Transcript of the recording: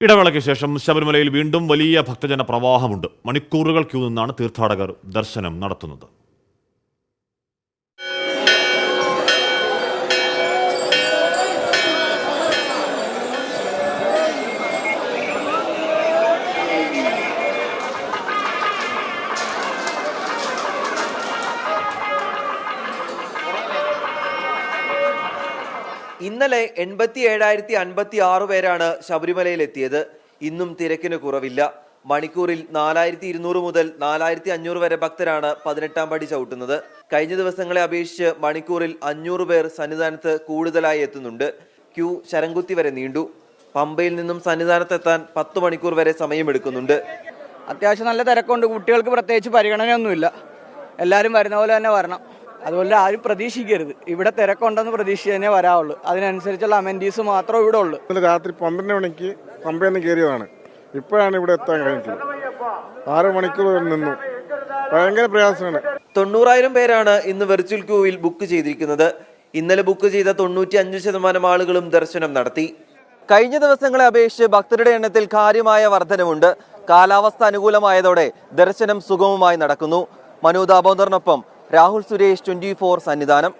ഇടവേളയ്ക്ക് ശേഷം ശബരിമലയിൽ വീണ്ടും വലിയ ഭക്തജന പ്രവാഹമുണ്ട് മണിക്കൂറുകൾ ക്യൂ നിന്നാണ് തീർത്ഥാടകർ ദർശനം നടത്തുന്നത്. ഇന്നലെ എൺപത്തി ഏഴായിരത്തി അൻപത്തി ആറ് പേരാണ് ശബരിമലയിൽ എത്തിയത് ഇന്നും തിരക്കിന് കുറവില്ല. മണിക്കൂറിൽ നാലായിരത്തി ഇരുന്നൂറ് മുതൽ നാലായിരത്തി അഞ്ഞൂറ് വരെ ഭക്തരാണ് പതിനെട്ടാം പടി ചവിട്ടുന്നത്. കഴിഞ്ഞ ദിവസങ്ങളെ അപേക്ഷിച്ച് മണിക്കൂറിൽ അഞ്ഞൂറ് പേർ സന്നിധാനത്ത് കൂടുതലായി എത്തുന്നുണ്ട്. ക്യൂ ശരംകുത്തി വരെ നീണ്ടു. പമ്പയിൽ നിന്നും സന്നിധാനത്തെത്താൻ പത്ത് മണിക്കൂർ വരെ സമയമെടുക്കുന്നുണ്ട്. അത്യാവശ്യം നല്ല തിരക്കുണ്ട്. കുട്ടികൾക്ക് പ്രത്യേകിച്ച് പരിഗണനയൊന്നുമില്ല. എല്ലാവരും വരുന്ന പോലെ തന്നെ വരണം. അതുപോലെ ആരും പ്രതീക്ഷിക്കരുത്. ഇവിടെ തിരക്കുണ്ടെന്ന് പ്രതീക്ഷിച്ച് തന്നെ വരാവുള്ളൂ. അതിനനുസരിച്ചുള്ള അമെന്റീസ് മാത്രമേ ഇവിടെ ഉള്ളൂ. ഇന്നലെ രാത്രി പന്ത്രണ്ട് മണിക്ക് പമ്പയിൽ നിന്ന് കയറിയതാണ്. ഇപ്പോഴാണ് ഇവിടെ എത്താൻ കഴിഞ്ഞിട്ടുള്ളത്. ആറ് മണിക്കൂർ നിന്നു. ഭയങ്കര പ്രയാസമാണ്. തൊണ്ണൂറായിരം പേരാണ് ഇന്ന് വെർച്വൽ ക്യൂവിൽ ബുക്ക് ചെയ്തിരിക്കുന്നത്. ഇന്നലെ ബുക്ക് ചെയ്ത തൊണ്ണൂറ്റി അഞ്ച് ശതമാനം ആളുകളും ദർശനം നടത്തി. കഴിഞ്ഞ ദിവസങ്ങളെ അപേക്ഷിച്ച് ഭക്തരുടെ എണ്ണത്തിൽ കാര്യമായ വർധനമുണ്ട്. കാലാവസ്ഥ അനുകൂലമായതോടെ ദർശനം സുഗമമായി നടക്കുന്നു. മനു ദാമോദറിനൊപ്പം രാഹുൽ സുരേഷ് ട്വന്റി ഫോർ സന്നിധാനം.